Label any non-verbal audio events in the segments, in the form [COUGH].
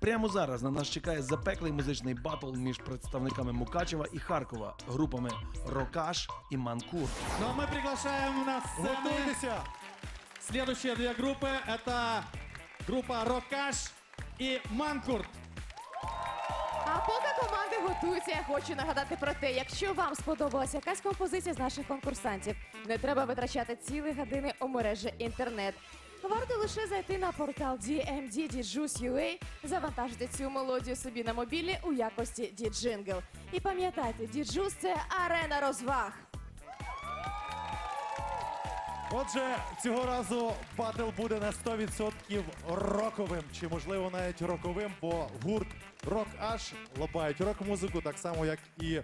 Прямо зараз на нас чекає запеклий музичний батл між представниками Мукачева і Харкова, групами Рокаш і Манкур. Ну а мы приглашаем на сцену Готуйтеся! следующие две группы. Это группа Рокаш и Манкурт. А поки команди готуються, я хочу нагадати про те, якщо вам сподобалася якась композиція з наших конкурсантів, не треба витрачати цілі години у мережі інтернет. Варто лише зайти на портал DMD DJuice.ua, завантажити цю мелодію собі на мобілі у якості діджингл. І пам'ятайте, діджус це арена розваг. Отже, цього разу батл буде на 100% роковим, чи можливо навіть роковим, бо гурт Рок Аш лобають рок-музику, так само як і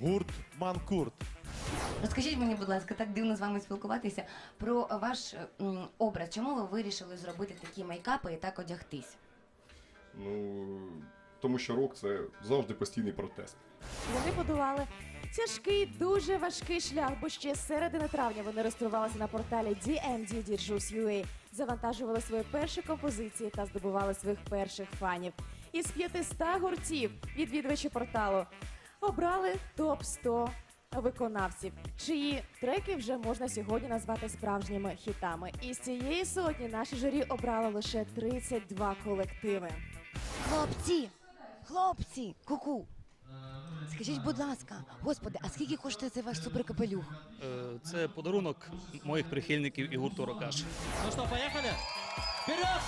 гурт Манкурт. Розкажіть мені, будь ласка, так дивно з вами спілкуватися про ваш м, образ. Чому ви вирішили зробити такі мейкапи і так одягтись? Ну, тому що рок це завжди постійний протест. Вони подолали тяжкий, дуже важкий шлях, бо ще з середини травня вони реєструвалися на порталі DMD DJuice.ua, завантажували свої перші композиції та здобували своїх перших фанів. Із 500 гуртів відвідувачі порталу обрали топ 100 виконавців, чиї треки вже можна сьогодні назвати справжніми хітами. Із цієї сотні наше журі обрало лише 32 колективи. Хлопці! Хлопці! Ку-ку! Скажіть, будь ласка, господи, а скільки коштує цей ваш суперкапелюх? Е, Це подарунок моїх прихильників і гурту Рокаш. Ну что, поехали? Вперед!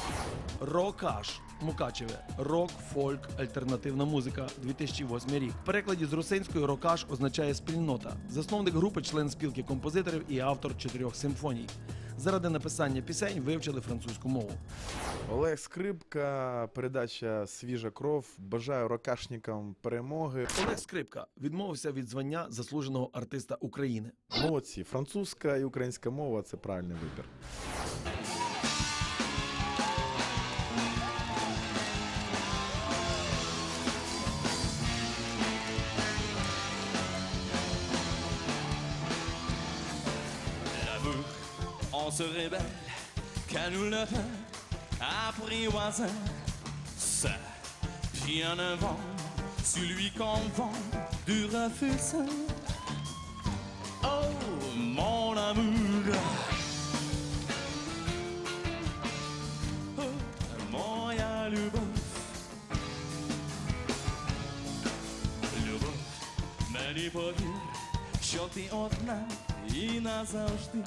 Рокаш Мукачеве. Рок, фольк, альтернативна музика. 2008 рік. В перекладі з русинської рокаш означає спільнота. Засновник групи, член спілки композиторів і автор чотирьох симфоній. Заради написання пісень вивчили французьку мову. Олег Скрипка, передача Свіжа кров. Бажаю рокашникам перемоги. Олег Скрипка відмовився від звання заслуженого артиста України. Молодці, французька і українська мова це правильний вибір. on se rebelle, qu'à nous le fait apprivoiser. Ça, bien avant, celui qu'on vend du refus. Oh, mon amour. Oh, моя любовь. Любов, мені повір, що ти одна і назавжди.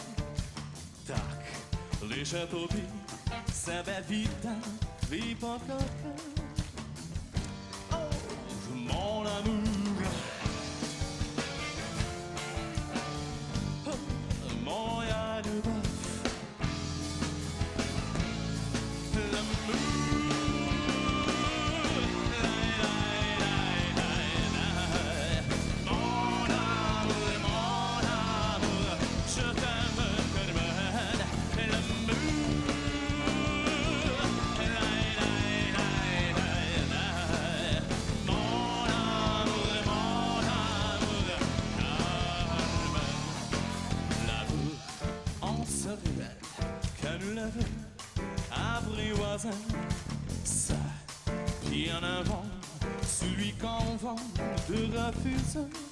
Лише тобі себе віддав твій покохав. I feel so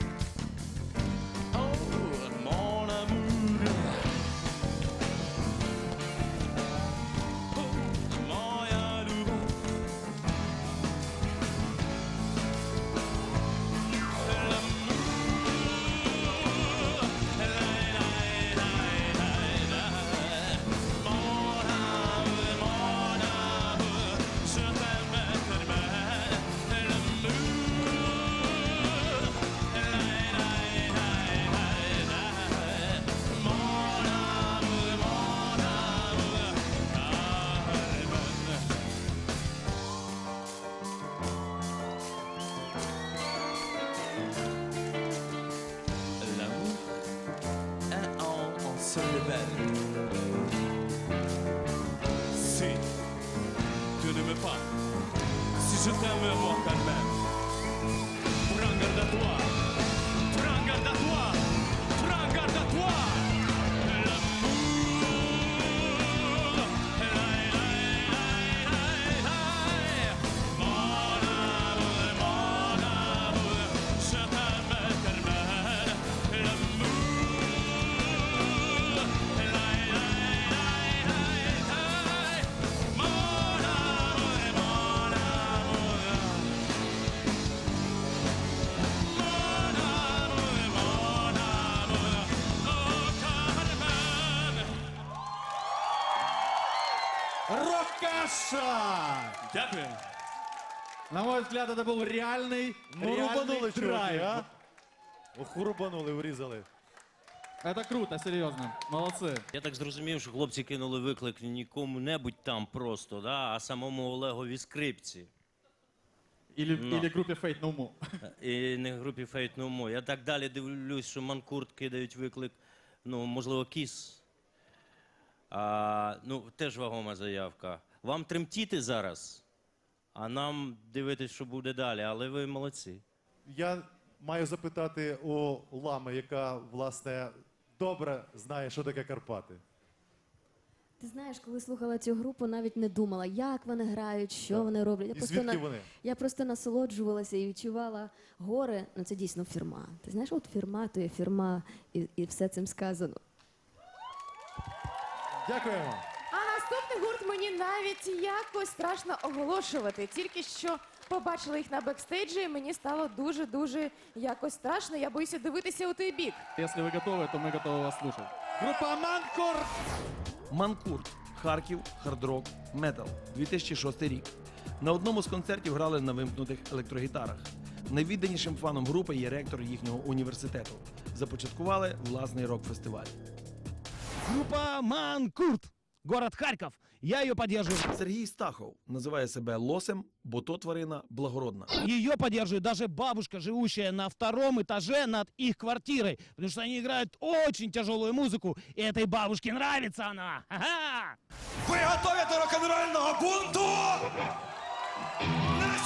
Дякую. На мой взгляд, это был реальный, Ну, реальный рубанули, чуваки, драйв. а? Ох, рубанули, врізали. Это круто, серьезно. Молодцы. Я так зрозумів, що хлопці кинули виклик не нікому-небудь там просто, да, а самому Олегові скрипці. Или, Но. или группе Fate No More. [LAUGHS] І не групі Fate No More. Я так далі дивлюсь, що Манкурт кидають виклик, ну, можливо, кіс. А, ну, теж вагома заявка. Вам тремтіти зараз, а нам дивитись, що буде далі, але ви молодці. Я маю запитати у Лами, яка, власне, добре знає, що таке Карпати. Ти знаєш, коли слухала цю групу, навіть не думала, як вони грають, що Так. вони роблять. Я І просто, звідки на... вони? я просто насолоджувалася і відчувала гори. Ну це дійсно фірма. Ти знаєш, от фірма, то є фірма, і, і все цим сказано. Дякуємо А наступний гурт мені навіть якось страшно оголошувати. Тільки що побачила їх на бекстейджі, і мені стало дуже-дуже якось страшно. Я боюся дивитися у той бік. Если вы готовы, то мы готовы вас слушать. Группа Манкурт. Манкурт, Харків, хардрок, метал, 2006 рік. На одному з концертів грали на вимкнутих електрогітарах. Найвідданішим фаном групи є ректор їхнього університету. Започаткували власний рок-фестиваль. Группа Манкурт. Город Харьков. Я ее поддерживаю. Сергій Стахов називає себе лосем, бо то тварина благородна. Ее поддерживает даже бабушка, живущая на втором этаже над их квартирой. Потому что они играют очень тяжелую музыку. И этой бабушке нравится она. Ага! Вы готовы до рок-н-ролльного бунту? Не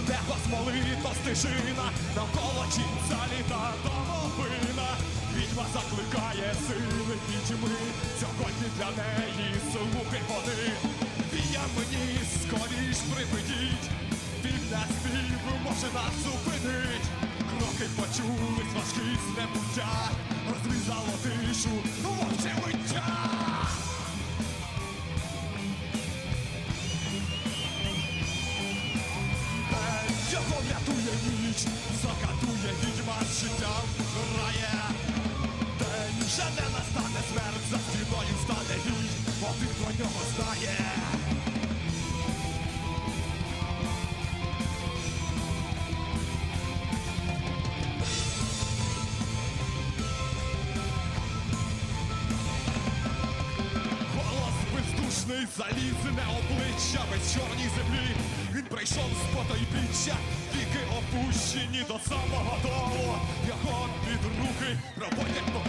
В небо смолита стежина, навколо чінця літа домовина. Відьма закликає сили пітьми, сьогодні для неї слухай вони. Вія мені скоріш припиніть, вільне спів може нас зупинить. Кроки почулись важкі з небуття, розрізало тишу, вовче миття. Залізне обличчя без чорній землі. Він прийшов з потойбіччя, віки опущені до самого долу. Його під руки проводять по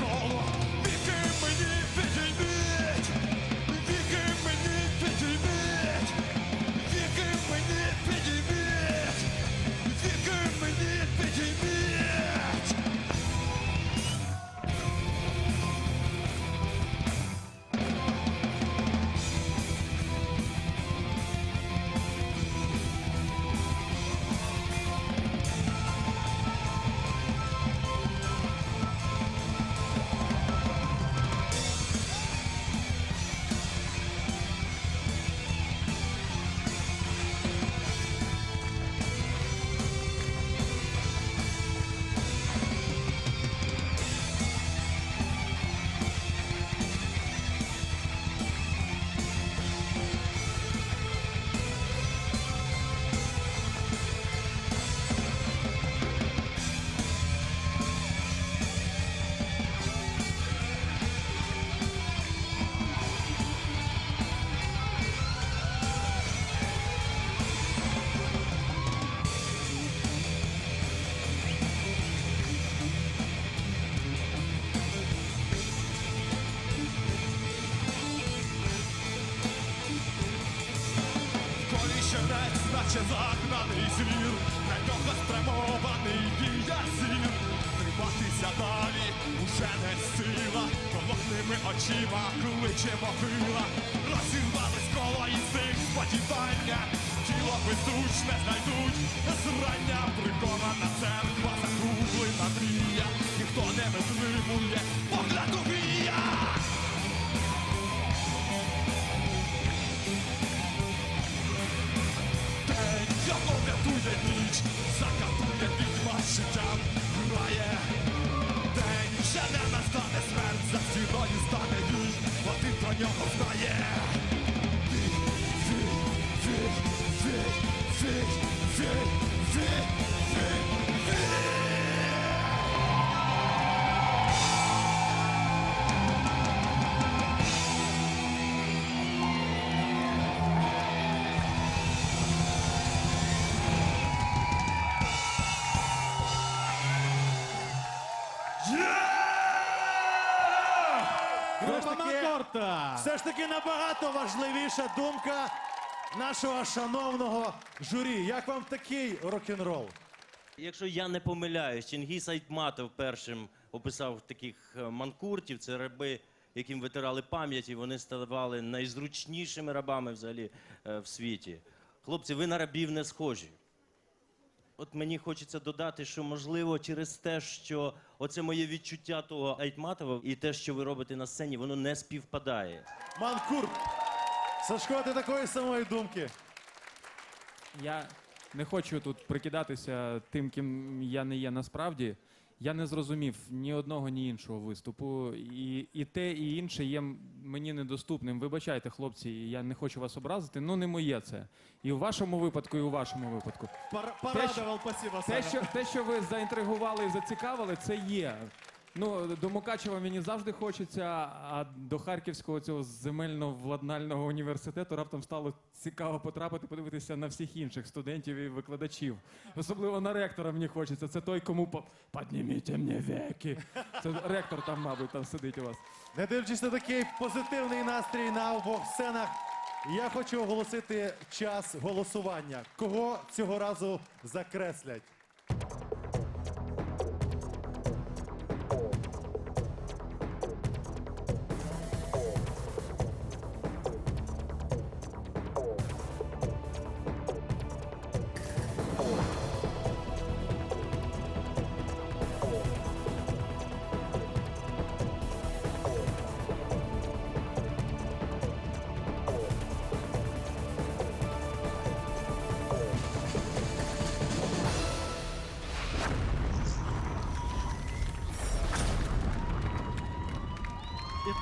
далі. Уже не сила, холодними очима кличе могила. Розірвались коло із них сподівання, тіло бездушне знайдуть. Зрання, прикована церква, закруглена мрія, ніхто не витримує не стане юж, бо ти про нього знає. Yeah! Вій. Все ж таки- набагато важливіша думка нашого шановного журі. Як вам такий рок-н-рол? Якщо я не помиляюсь, Чингіс Айтматов першим описав таких е, манкуртів. Це раби, яким витирали пам'яті. Вони ставали найзручнішими рабами взагалі е, в світі. Хлопці, ви на рабів не схожі. От мені хочеться додати, що можливо через те, що оце моє відчуття того Айтматова і те, що ви робите на сцені, воно не співпадає. Манкур! Сашко, ти такої самої думки. Я не хочу тут прикидатися тим, ким я не є насправді. Я не зрозумів ні одного, ні іншого виступу. І, і те, і інше є мені недоступним. Вибачайте, хлопці, я не хочу вас образити, ну не моє це. І в вашому випадку, і у вашому випадку. Пар- Порадував, спасибо, Те, що, те, що ви заінтригували і зацікавили, це є. Ну, до Мукачева мені завжди хочеться, а до Харківського цього земельно-владнального університету раптом стало цікаво потрапити, подивитися на всіх інших студентів і викладачів. Особливо на ректора мені хочеться. Це той, кому по... «Подніміть мені веки. Це ректор там, мабуть, там сидить у вас. Не дивлячись на такий позитивний настрій на обох сценах, я хочу оголосити час голосування. Кого цього разу закреслять?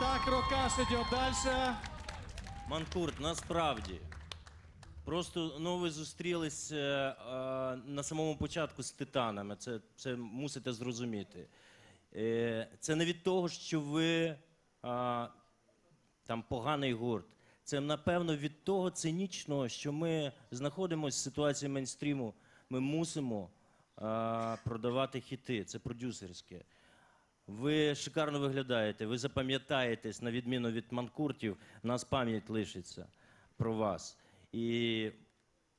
Так, Рокаш іде далі. Манкурт, насправді. Просто ну, ви зустрілись е, е, на самому початку з титанами. Це, це мусите зрозуміти. Е, це не від того, що ви е, там поганий гурт. Це напевно від того цинічного, що ми знаходимося в ситуації мейнстріму. Ми мусимо е, продавати хіти. Це продюсерське. Ви шикарно виглядаєте, ви запам'ятаєтесь, на відміну від манкуртів, у нас пам'ять лишиться про вас. І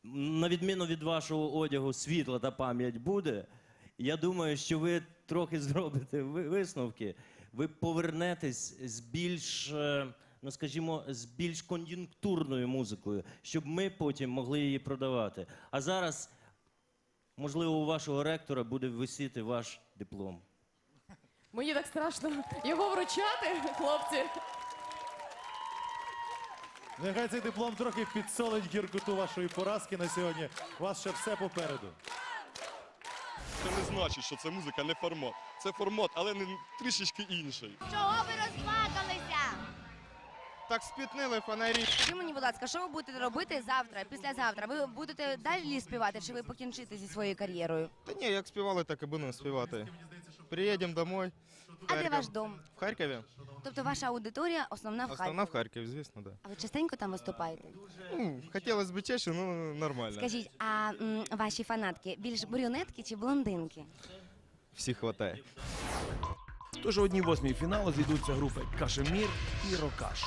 на відміну від вашого одягу, світла та пам'ять буде. Я думаю, що ви трохи [LAUGHS] зробите висновки. Ви повернетесь з більш, е, ну скажімо, з більш кон'юнктурною музикою, щоб ми потім могли її продавати. А зараз, можливо, у вашого ректора буде висіти ваш диплом. Мені так страшно його вручати, хлопці. Нехай цей диплом трохи підсолить гіркоту вашої поразки на сьогодні. У вас ще все попереду. Це не значить, що це музика не формат. Це формат, але не трішечки інший. Чого ви розплакалися? Так спітнили фонарі. Скажіть мені, будь ласка, що ви будете робити завтра, післязавтра? Ви будете далі співати, чи ви покінчите зі своєю кар'єрою? Та ні, як співали, так і будемо співати. Приїдемо домой. А де ваш дом? В Харкові. Тобто ваша аудиторія основна в Основна в Харкові, звісно, да. А ви частенько там виступаєте? Ну, хотілося б чаще, ну нормально. Скажіть, а м, ваші фанатки більш брюнетки чи блондинки? Всіх хватає. Тож у одній восьмій фіналу зійдуться групи Кашемір і Рокаш.